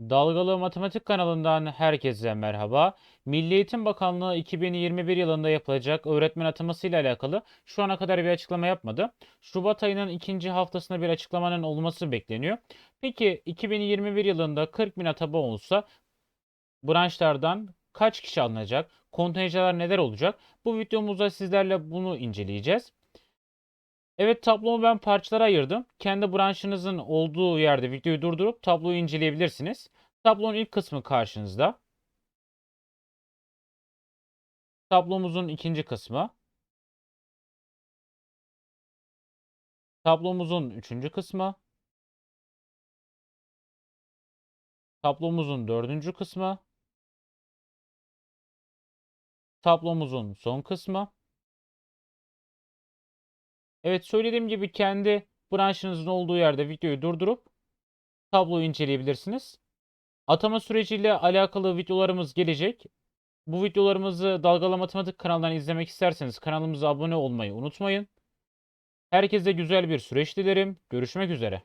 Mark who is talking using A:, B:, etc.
A: Dalgalı Matematik kanalından herkese merhaba. Milli Eğitim Bakanlığı 2021 yılında yapılacak öğretmen ataması ile alakalı şu ana kadar bir açıklama yapmadı. Şubat ayının ikinci haftasında bir açıklamanın olması bekleniyor. Peki 2021 yılında 40 bin atama olsa branşlardan kaç kişi alınacak? Kontenjanlar neler olacak? Bu videomuzda sizlerle bunu inceleyeceğiz. Evet tablomu ben parçalara ayırdım. Kendi branşınızın olduğu yerde videoyu durdurup tabloyu inceleyebilirsiniz. Tablonun ilk kısmı karşınızda. Tablomuzun ikinci kısmı. Tablomuzun üçüncü kısmı. Tablomuzun dördüncü kısmı. Tablomuzun son kısmı. Evet söylediğim gibi kendi branşınızın olduğu yerde videoyu durdurup tabloyu inceleyebilirsiniz. Atama süreciyle alakalı videolarımız gelecek. Bu videolarımızı Dalgalı Matematik kanalından izlemek isterseniz kanalımıza abone olmayı unutmayın. Herkese güzel bir süreç dilerim. Görüşmek üzere.